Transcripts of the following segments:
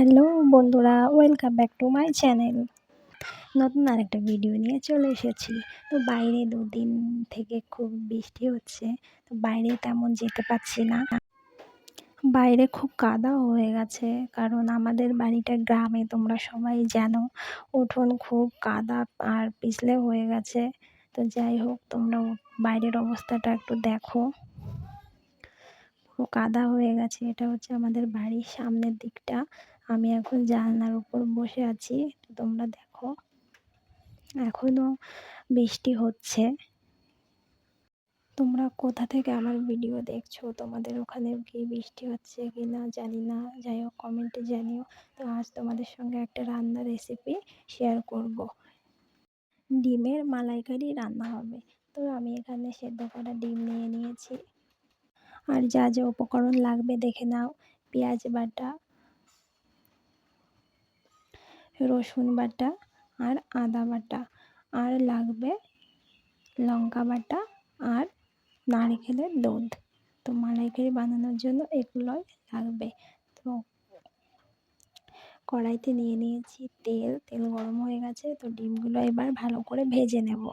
Hello বন্ধুরা welcome back to my channel নতুন আরেকটা ভিডিও নিয়ে চলে এসেছি। তো বাইরে দুদিন থেকে খুব বৃষ্টি হচ্ছে, তো বাইরে তেমন যেতে পারছি না। বাইরে খুব কাদা হয়ে গেছে, কারণ আমাদের বাড়িটা গ্রামে, তোমরা সবাই জানো, উঠোন খুব কাদা আর পিছলে হয়ে গেছে। তো যাই হোক, তোমরা বাইরের অবস্থাটা একটু দেখো। কাদা হয়ে গেছে, এটা হচ্ছে আমাদের বাড়ির সামনের দিকটা। আমি এখন জানলার উপর বসে আছি তোমরা দেখো। এখনও বৃষ্টি হচ্ছে। তোমরা কোথা থেকে আমার ভিডিও দেখছ? তোমাদের ওখানে কি বৃষ্টি হচ্ছে কি না জানি না। যাই হোক কমেন্টে জানিও। তো আজ তোমাদের সঙ্গে একটা রান্নার রেসিপি শেয়ার করব। ডিমের মালাইকারি রান্না হবে। তো আমি এখানে সেদ্ধ করা ডিম নিয়ে নিয়েছি। আর যা যা উপকরণ লাগবে দেখে নাও। পেঁয়াজ বাটা রসুন বাটা আর আদা বাটা। আর লাগবে লঙ্কা বাটা আর নারকেলের দুধ। তো মালাইকারি বানানোর জন্য এগুলোই লাগবে। তো কড়াইতে নিয়ে নিয়েছি তেল। তেল গরম হয়ে গেছে, তো ডিমগুলো এবার ভালো করে ভেজে নেব।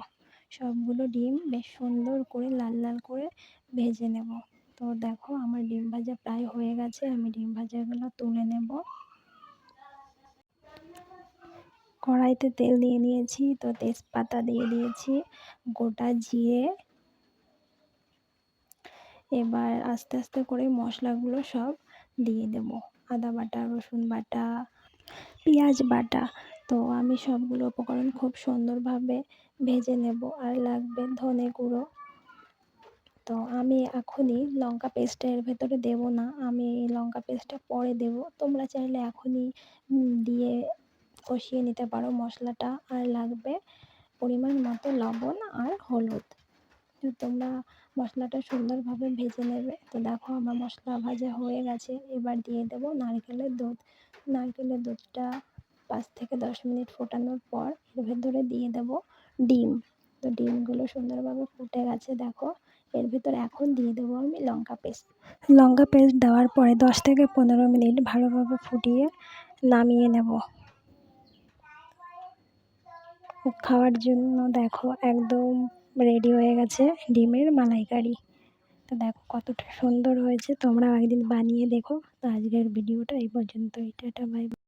সবগুলো ডিম বেশ সুন্দর করে লাল লাল করে ভেজে নেব। তো দেখো, আমার ডিম ভাজা প্রায় হয়ে গেছে, আমি ডিম ভাজাগুলো তুলে নেব। কড়াইতে তেল দিয়ে নিয়েছি তো তেজপাতা দিয়ে দিয়েছি, গোটা জিরে। এবার আস্তে আস্তে করে মশলাগুলো সব দিয়ে দেব। আদা বাটা, রসুন বাটা, পেঁয়াজ বাটা। তো আমি সবগুলো উপকরণ খুব সুন্দরভাবে ভেজে নেব আর লাগবে ধনে গুঁড়ো। তো আমি এখনই লঙ্কা পেস্টটা এর ভেতরে দেবো না, আমি লঙ্কা পেস্টটা পরে দেবো। তোমরা চাইলে এখনই দিয়ে কষিয়ে নিতে পারো মশলাটা, আর লাগবে পরিমাণ মতো লবণ আর হলুদ। তো তোমরা মশলাটা সুন্দরভাবে ভেজে নেবে। তো দেখো আমার মশলা ভাজা হয়ে গেছে। এবার দিয়ে দেবো নারকেলের দুধ। নারকেলের দুধটা পাঁচ থেকে দশ মিনিট ফোটানোর পর এর ভেতরে দিয়ে দেবো ডিম। তো ডিমগুলো সুন্দরভাবে ফুটে গেছে, দেখো। এর ভিতরে এখন দিয়ে দেবো আমি লঙ্কা পেস্ট। লঙ্কা পেস্ট দেওয়ার পরে দশ থেকে পনেরো মিনিট ভালোভাবে ফুটিয়ে নামিয়ে নেব। খাওয়ার জন্য দেখো একদম রেডি হয়ে গেছে ডিমের মালাইকারি। তো দেখো কতটা সুন্দর হয়েছে তোমরা একদিন বানিয়ে দেখো। তো আজকের ভিডিওটা এই পর্যন্তই, টাটা বাই